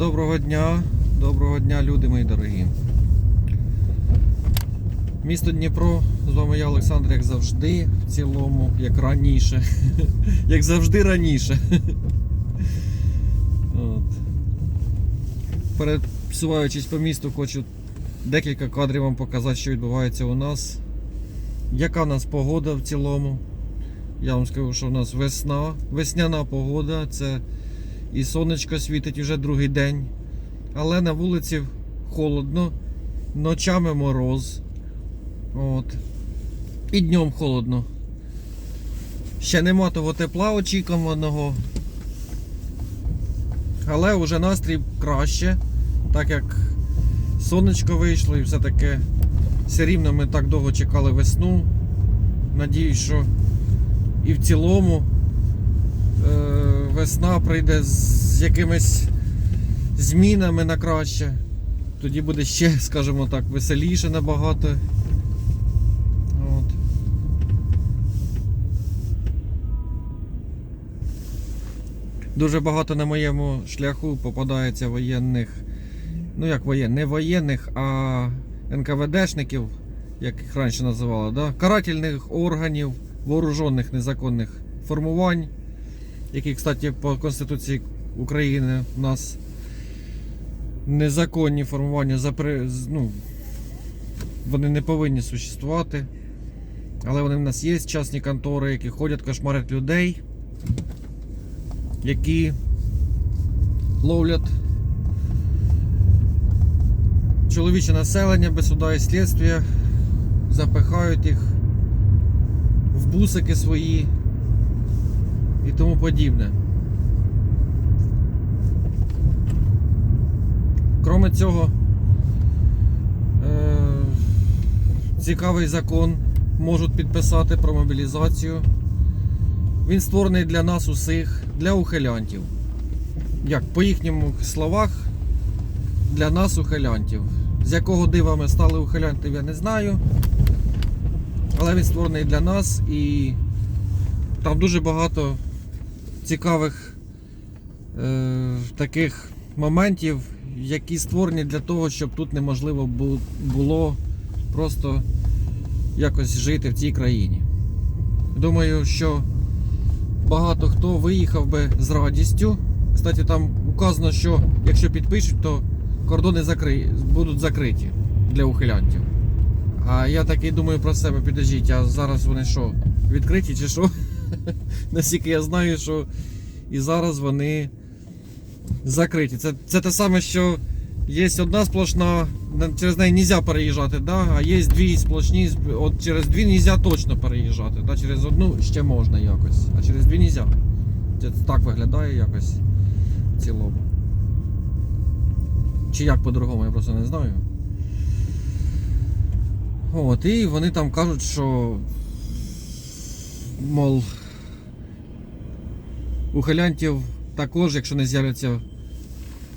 Доброго дня, доброго дня, люди мої дорогі. Місто Дніпро, з вами я, Олександр, як завжди, в цілому, як раніше. Як завжди раніше. От. Пересуваючись по місту, хочу декілька кадрів вам показати, що відбувається у нас. Яка в нас погода в цілому? Я вам скажу, що у нас весна, весняна погода, це і сонечко світить вже другий день. Але на вулиці холодно, ночами мороз. От. І днем холодно. Ще нема того тепла очікуваного. Але вже настрій краще, так як сонечко вийшло і все таке. Все рівно ми так довго чекали весну. Надіюсь, що і в цілому весна прийде з якимись змінами на краще. Тоді буде ще, скажімо так, веселіше набагато. От. Дуже багато на моєму шляху попадається воєнних, ну як воєнних, не воєнних, а НКВДшників, як їх раніше називали, да? карательних органів, вооружених незаконних формувань, які, кстати, по Конституції України у нас незаконні формування ну, вони не повинні существувати. Але вони в нас є частні контори, які ходять, кошмарять людей, які ловлять чоловіче населення без суда і слідства, запихають їх в бусики свої і тому подібне. Кроме цього, е, цікавий закон можуть підписати про мобілізацію. Він створений для нас усіх, для ухилянтів. Як по їхнім словах, для нас ухилянтів. З якого дива ми стали ухилянтів, я не знаю. Але він створений для нас і там дуже багато цікавих е, таких моментів, які створені для того, щоб тут неможливо було просто якось жити в цій країні. Думаю, що багато хто виїхав би з радістю. Кстати, там указано, що якщо підпишуть, то кордони закри... будуть закриті для ухилянтів. А я такий думаю про себе, підождіть, а зараз вони що, відкриті чи що? Наскільки я знаю, що і зараз вони закриті. Це, це те саме, що є одна сплошна, через неї не можна переїжджати, да? а є дві сплошні, от через дві не можна точно переїжджати. Да? Через одну ще можна якось, а через дві не можна. Це так виглядає якось в цілому. Чи як по-другому, я просто не знаю. От, і вони там кажуть, що мол, ухилянтів також, якщо не з'являться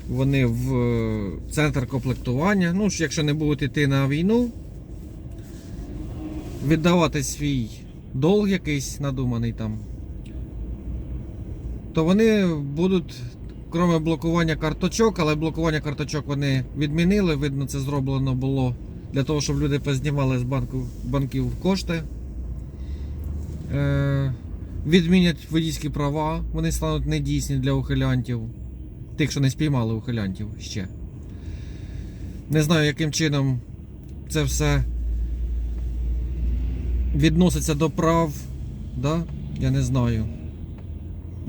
вони в е, центр комплектування, ну якщо не будуть йти на війну, віддавати свій долг якийсь надуманий там, то вони будуть, крім блокування карточок, але блокування карточок вони відмінили, видно, це зроблено було для того, щоб люди познімали з банку, банків кошти. Е, відмінять водійські права, вони стануть недійсні для ухилянтів. Тих, що не спіймали ухилянтів ще. Не знаю, яким чином це все відноситься до прав. Да? Я не знаю.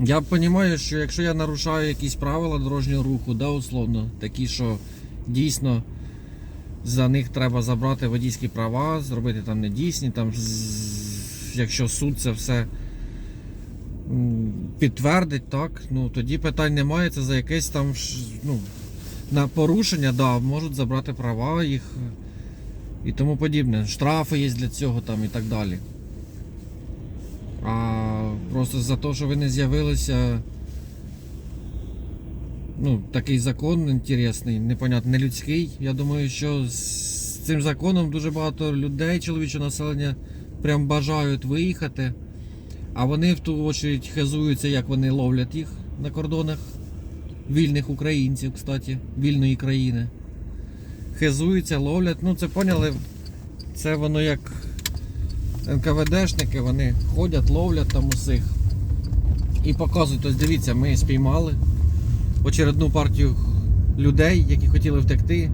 Я розумію, що якщо я нарушаю якісь правила дорожнього руху, да, условно, такі, що дійсно за них треба забрати водійські права, зробити там недійсні, там, якщо суд це все підтвердить, так, ну тоді питань немає, це за якесь там ну, на порушення, да, можуть забрати права їх і тому подібне. Штрафи є для цього там і так далі. А просто за те, що ви не з'явилися. Ну, такий закон інтересний, непонятно, не людський. Я думаю, що з цим законом дуже багато людей, чоловічого населення, прям бажають виїхати. А вони в ту очередь хизуються, як вони ловлять їх на кордонах. вільних українців, кстати, вільної країни. Хизуються, ловлять. Ну це поняли. Це воно як НКВДшники, вони ходять, ловлять там усіх. І показують, ось дивіться, ми спіймали очередну партію людей, які хотіли втекти,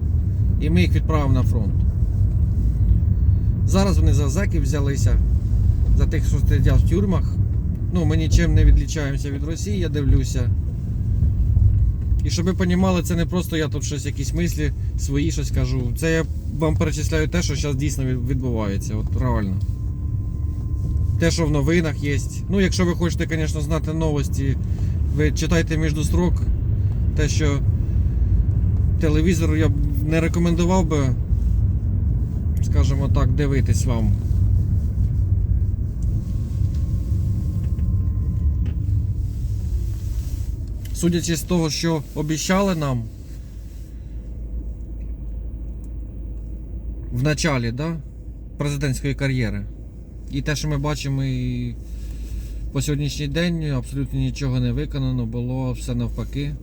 і ми їх відправимо на фронт. Зараз вони за зеків взялися, за тих, що сидять в тюрмах. Ну, ми нічим не відлічаємося від Росії, я дивлюся. І щоб ви розуміли, це не просто я тут щось, якісь мислі свої щось кажу. Це я вам перечисляю те, що зараз дійсно відбувається. От реально. Те, що в новинах є. Ну, якщо ви хочете, звісно, знати новості, ви читайте між строк. Те, що телевізору я б не рекомендував би, скажімо так, дивитись вам. Судячи з того, що обіцяли нам в началі да, президентської кар'єри. І те, що ми бачимо і по сьогоднішній день абсолютно нічого не виконано, було все навпаки.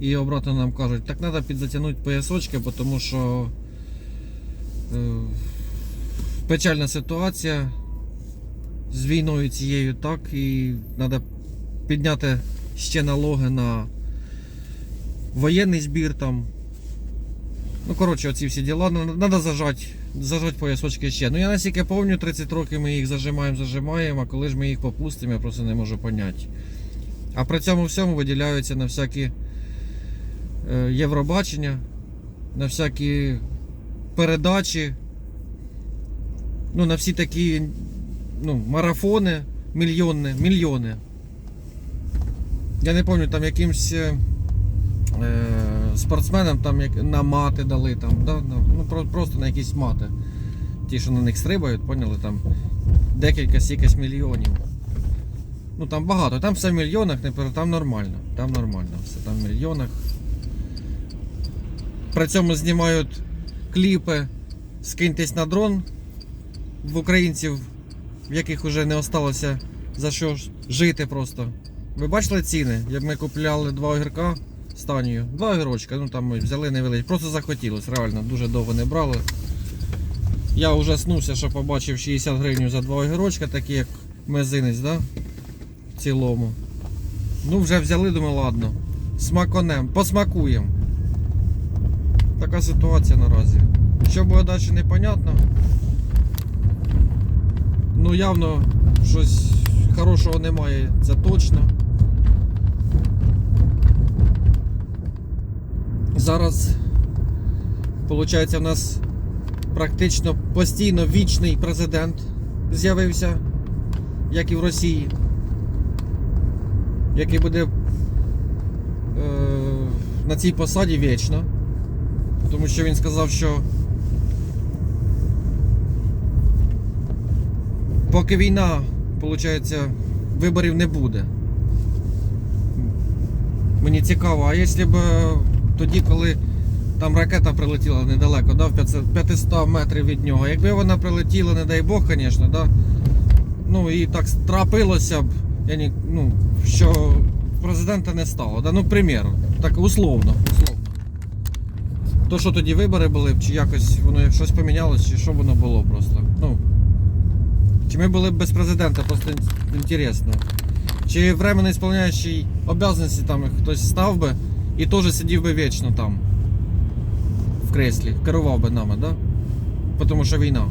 І обратно нам кажуть, так треба підзатягнути поясочки, тому що е, печальна ситуація з війною цією, так, і треба підняти ще налоги на воєнний збір там. Ну, коротше, оці всі діла. Треба зажати, зажати поясочки ще. Ну я наскільки пам'ятаю, 30 років ми їх зажимаємо, зажимаємо, а коли ж ми їх попустимо, я просто не можу поняти. А при цьому всьому виділяються на всякі е, Євробачення, на всякі передачі, ну, на всі такі ну, марафони мільйонні, мільйони. Я не пам'ятаю, там якимсь е, е, спортсменам там як, на мати дали, там, да? ну, про- просто на якісь мати. Ті, що на них стрибають, поняли, там декілька сікась мільйонів. Ну там багато, там все в мільйонах, не там нормально. Там нормально, все там в мільйонах. При цьому знімають кліпи, скиньтесь на дрон в українців, в яких вже не осталося за що жити просто. Ви бачили ціни? Як ми купляли два огірка з Танією? Два огірочка, ну там ми взяли невеликі. Просто захотілось, реально, дуже довго не брали. Я ужаснувся, що побачив 60 гривень за два огірочка, такі як мезинець, да? В цілому. Ну вже взяли, думаю, ладно. Смаконем, посмакуємо. Така ситуація наразі. Що буде далі, непонятно. Ну явно щось хорошого немає, це точно. Зараз, виходить, в нас практично постійно вічний президент з'явився, як і в Росії, який буде е, на цій посаді вічно. Тому що він сказав, що поки війна, виходить, виборів не буде. Мені цікаво, а якщо б тоді, коли там ракета прилетіла недалеко, да, в 500 500 метрів від нього, якби вона прилетіла, не дай Бог, звісно, да, ну і так трапилося б, я не, ну, що президента не стало. Да, ну, к так условно, условно. То що тоді вибори були, б, чи якось воно щось помінялось, чи що воно було просто. Ну, чи ми були б без президента, просто інтересно. Чи временно ісполняючий обов'язки там хтось став би і теж сидів би вічно там. В креслі, керував би нами, да? Тому що війна.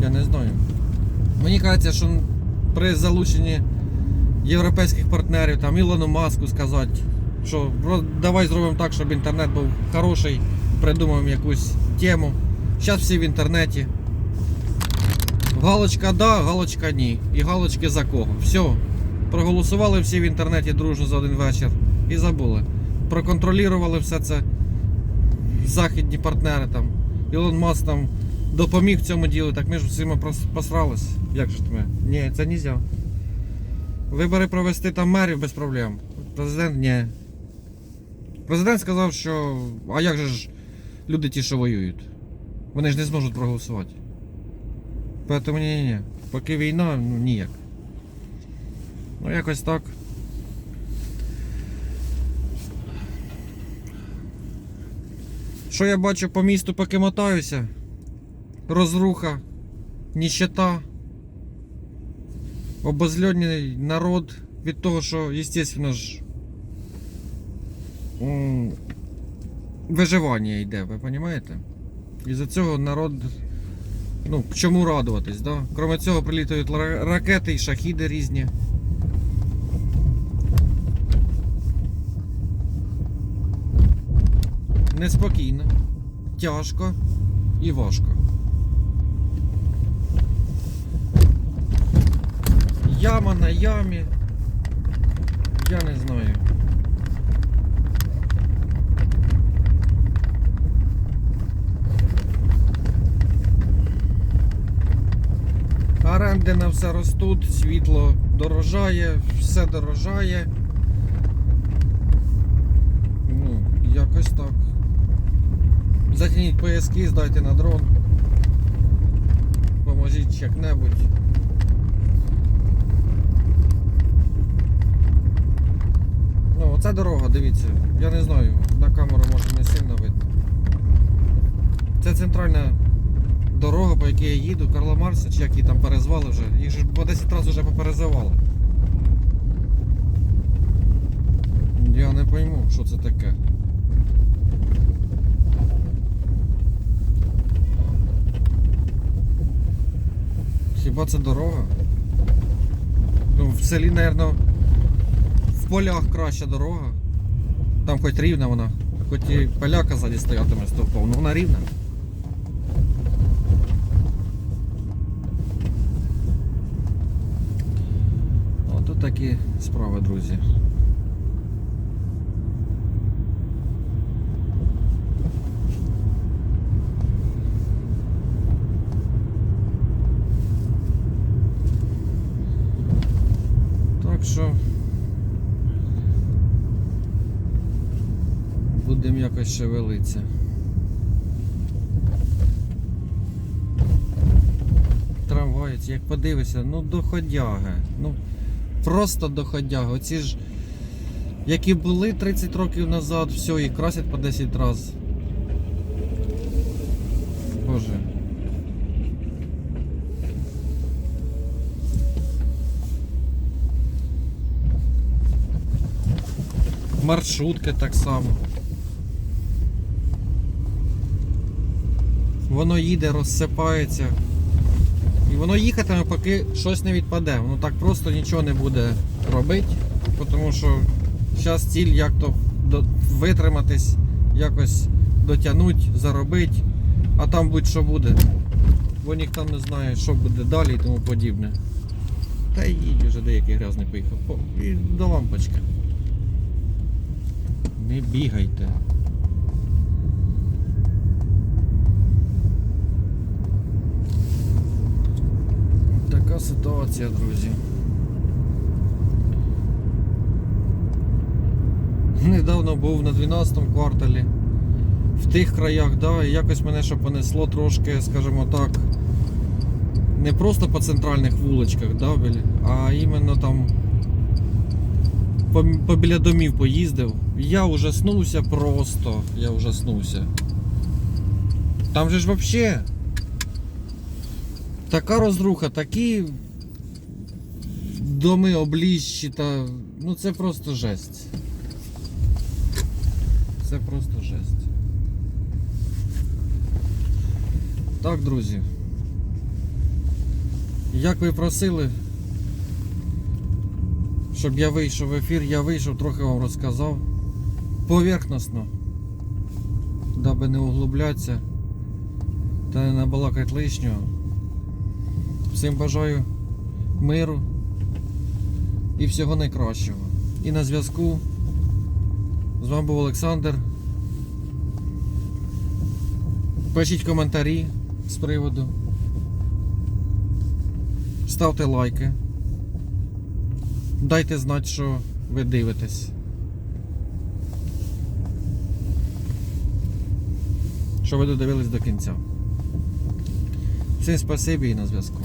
Я не знаю. Мені кажеться, що при залученні європейських партнерів, там Ілону Маску сказати, що давай зробимо так, щоб інтернет був хороший, придумаємо якусь тему. Зараз всі в інтернеті. Галочка да, галочка ні. І галочки за кого. Все. Проголосували всі в інтернеті дружно за один вечір і забули. Проконтролювали все це західні партнери там. Ілон Маск там допоміг в цьому ділу, так ми ж прос- посрались. Як же ми? Ні, це не можна. Вибори провести там мерів без проблем. Президент ні. Президент сказав, що. А як же ж люди ті, що воюють? Вони ж не зможуть проголосувати. Поэтому ні-ні-ні. Поки війна, ну ніяк. Ну, якось так. Що я бачу по місту, поки мотаюся? Розруха, ніщета, обозльонний народ від того, що, звісно ж, виживання йде, ви розумієте? І за цього народ, ну, чому радуватись, да? Кроме цього, прилітають ракети і шахіди різні. Неспокійно, тяжко і важко. Яма на ямі. Я не знаю. Оренди на все ростуть, світло дорожає, все дорожає. Ну, якось так. Затягніть пояски, здайте на дрон. Поможіть як-небудь. Ну, оця дорога, дивіться, я не знаю, на камеру може не сильно видно. Це центральна дорога, по якій я їду, Карла Марса, чи як її там перезвали вже. Їх ж по 10 разів вже поперезавали. Я не пойму, що це таке. Хіба це дорога? Ну, в селі, мабуть, в полях краща дорога. Там хоч рівна вона, хоч і поляка ззаді стоятиме стовпом, ну вона рівна. Ото такі справи, друзі. Так що будемо якось шевелитися. Трамваєць, як подивишся, ну доходяги. Ну просто доходяги. Оці ж, які були 30 років назад, все, і красять по 10 разів. Маршрутки так само. Воно їде, розсипається. І воно їхатиме, поки щось не відпаде. Воно так просто нічого не буде робити, тому що зараз ціль як то витриматись, якось дотягнути, заробити, а там будь-що буде. Бо ніхто не знає, що буде далі і тому подібне. Та й вже деякий грязний поїхав. І до лампочки. Не бігайте. Така ситуація, друзі. Недавно був на 12 кварталі. В тих краях, да, і якось мене ще понесло трошки, скажімо так, не просто по центральних вуличках, да, а іменно там по, по біля домів поїздив. Я ужаснувся просто. Я ужаснувся. Там же ж вообще така розруха, такі доми обліщі та. Ну це просто жесть. Це просто жесть. Так, друзі. Як ви просили, щоб я вийшов в ефір, я вийшов, трохи вам розказав. Поверхносно. Даби не углублятися та не набалакати лишнього. Всім бажаю миру і всього найкращого. І на зв'язку. З вами був Олександр. Пишіть коментарі з приводу. Ставте лайки. Дайте знати, що ви дивитесь. Що ви додивились до кінця. Всім спасибі і на зв'язку.